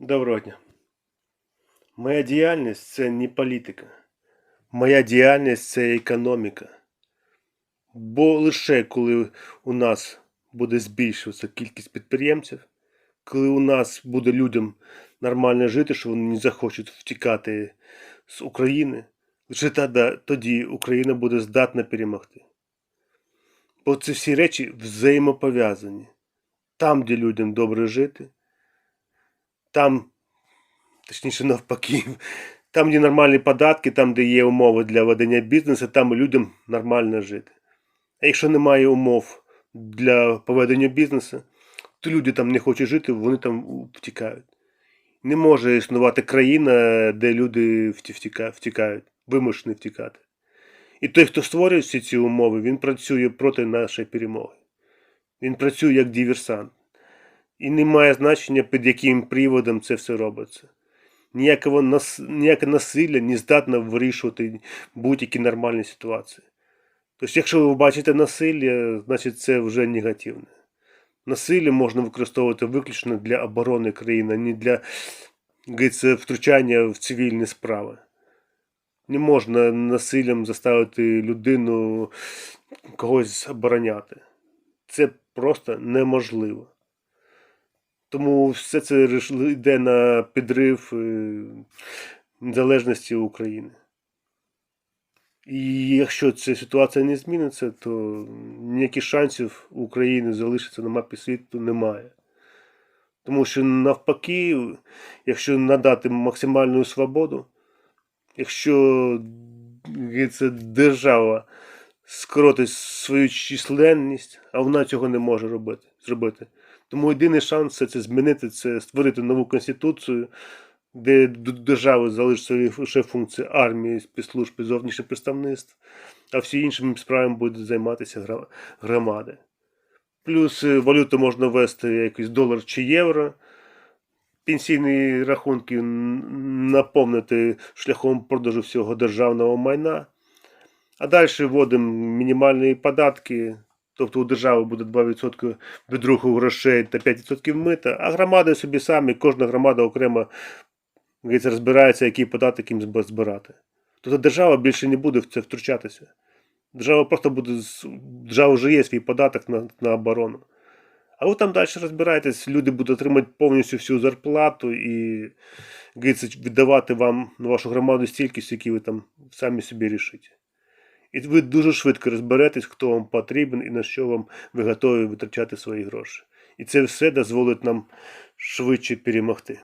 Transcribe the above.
Доброго дня. Моя діяльність це не політика. Моя діяльність це економіка. Бо лише коли у нас буде збільшуватися кількість підприємців, коли у нас буде людям нормально жити, що вони не захочуть втікати з України, лише тоді, Україна буде здатна перемогти. Бо ці всі речі взаємопов'язані. Там, де людям добре жити, там, точніше навпаки, там, де нормальні податки, там, де є умови для ведення бізнесу, там людям нормально жити. А якщо немає умов для поведення бізнесу, то люди там не хочуть жити, вони там втікають. Не може існувати країна, де люди втікають, вимушені втікати. І той, хто створює всі ці умови, він працює проти нашої перемоги. Він працює як диверсант. І не має значення, під яким приводом це все робиться. Ніякого нас, ніяке насилля не здатне вирішувати будь-які нормальні ситуації. Тобто, якщо ви бачите насилля, значить це вже негативне. Насилля можна використовувати виключно для оборони країни, а не для втручання в цивільні справи. Не можна насиллям заставити людину когось обороняти. Це просто неможливо. Тому все це йде на підрив е, незалежності України. І якщо ця ситуація не зміниться, то ніяких шансів України залишитися на мапі світу немає. Тому що навпаки, якщо надати максимальну свободу, якщо говориться, держава скоротить свою численність, а вона цього не може робити, зробити. Тому єдиний шанс це, це змінити, це створити нову конституцію, де д- держави залишиться лише функції армії, спецслужб зовнішніх представництв, а всі іншими справами будуть займатися громади. Плюс е, валюту можна ввести якийсь долар чи євро. Пенсійні рахунки наповнити шляхом продажу всього державного майна. А далі вводимо мінімальні податки. Тобто у держави буде 2% від руху грошей та 5% мита, а громади собі самі, кожна громада окремо розбирається, який податок їм зб- збирати. Тобто держава більше не буде в це втручатися. Держава просто буде. Держава вже є свій податок на, на оборону. А ви там далі розбираєтесь, люди будуть отримати повністю всю зарплату і віддавати вам на вашу громаду стільки, скільки ви там самі собі рішите. І ви дуже швидко розберетесь, хто вам потрібен і на що вам ви готові витрачати свої гроші. І це все дозволить нам швидше перемогти.